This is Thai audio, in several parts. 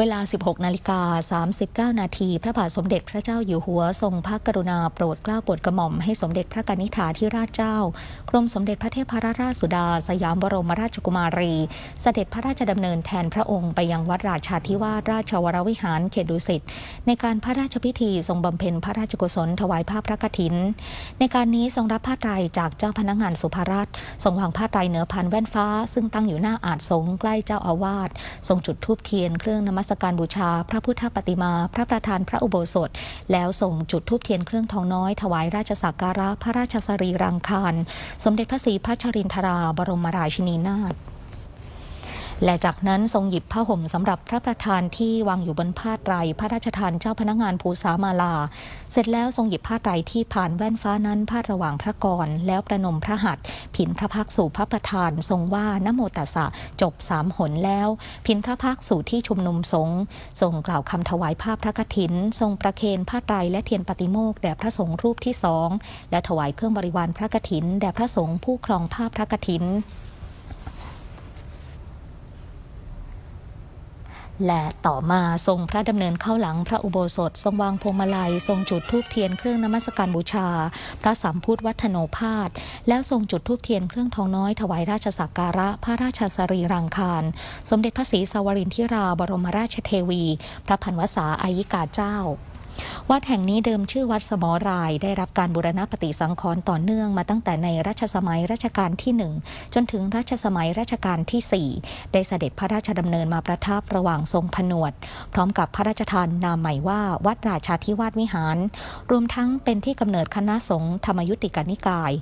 เวลา 16 นาฬิกา 39 นาที พระบาทสมเด็จพระเจ้าอยู่หัวทรงพระกรุณาโปรดเกล้าโปรดกระหม่อมให้สมเด็จพระกนิษฐาธิราชเจ้า กรมสมเด็จพระเทพรราชสุดา สยามบรมราชกุมารี เสด็จพระราชดำเนินแทนพระองค์ไปยังวัดราชาธิวาสราชวรวิหารเขตดุสิตในการพระราชพิธีทรงบำเพ็ญพระราชกุศลถวายผ้าพระกฐิน ในการนี้ทรงรับผ้าไตรจากเจ้าพนักงานสุภารัตทรงวางผ้าไตรเหนือพันแว่นฟ้า ซึ่งตั้งอยู่หน้าอาจสงใกล้เจ้าอาวาสทรงจุดธูปเทียนเครื่องนมัสสการบูชา พระพุทธปฏิมา พระประธานพระอุโบสถ แล้วส่งจุดธูปเทียนเครื่องทองน้อยถวายราชสักการะพระราชสรีรังคาร สมเด็จพระศรีพัชรินทราบรมราชินีนาถ และจากนั้นทรงหยิบผ้าห่มสำหรับพระประธานที่วางอยู่บนผ้าไตรพระราชทานเจ้าพนักงานภูษามาลา เสร็จแล้วทรงหยิบผ้าไตรที่ผ่านแว่นฟ้านั้นพาดระหว่างพระกร แล้วประนมพระหัตถ์ผินพระพักสู่พระประธานทรงว่านโมตัสสะจบสามหนแล้ว ผินพระพักสู่ที่ชุมนุมสงฆ์ทรงกล่าวคำถวายผ้าพพระกฐิน ทรงประเคนผ้าไตรและเทียนปฏิโมกแด่พระสงฆ์รูปที่สองและถวายเครื่องบริวารพระกฐินแด่พระสงฆ์ผู้ครองผ้าพระกฐิน และต่อมาทรงพระดำเนินเข้าหลังพระอุโบสถ ทรงวางพวงมาลัย ทรงจุดธูปเทียนเครื่องนมัสการบูชา พระสัมพุทธวัฒโนพาสแล้วทรงจุดธูปเทียนเครื่องทองน้อยถวายราชสักการะ พระราชสรีรังคาร สมเด็จพระศรีสวรินทิราบรมราชเทวี พระพันวษาอายิกาเจ้า วัดแห่งนี้เดิมชื่อวัดสมอราย ได้รับการบูรณปฏิสังขรณ์ต่อเนื่องมาตั้งแต่ในรัชสมัยรัชกาลที่หนึ่งจนถึงรัชสมัยรัชกาลที่สี่ได้เสด็จพระราชดำเนินมาประทับระหว่างทรงผนวด พร้อมกับพระราชทานนามใหม่ว่าวัดราชาธิวาสวิหาร รวมทั้งเป็นที่กำเนิดคณะสงฆ์ธรรมยุติกานิกาย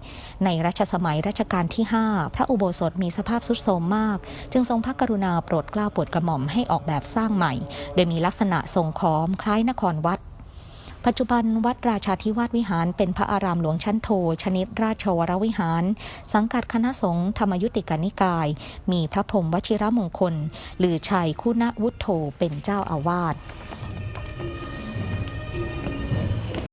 ในรัชสมัยรัชกาลที่ 5 พระอุโบสถมีสภาพทรุดโทรมมาก จึงทรงพระกรุณาโปรดเกล้าโปรดกระหม่อมให้ออกแบบสร้างใหม่ โดยมีลักษณะทรงค้อมคล้ายนครวัด ปัจจุบันวัดราชาธิวาสวิหารเป็นพระอารามหลวงชั้นโท ชนิดราชวรวิหาร สังกัดคณะสงฆ์ธรรมยุติกานิกาย มีพระพรหมวชิรมงคล หรือชัยคุณวุฒโธเป็นเจ้าอาวาส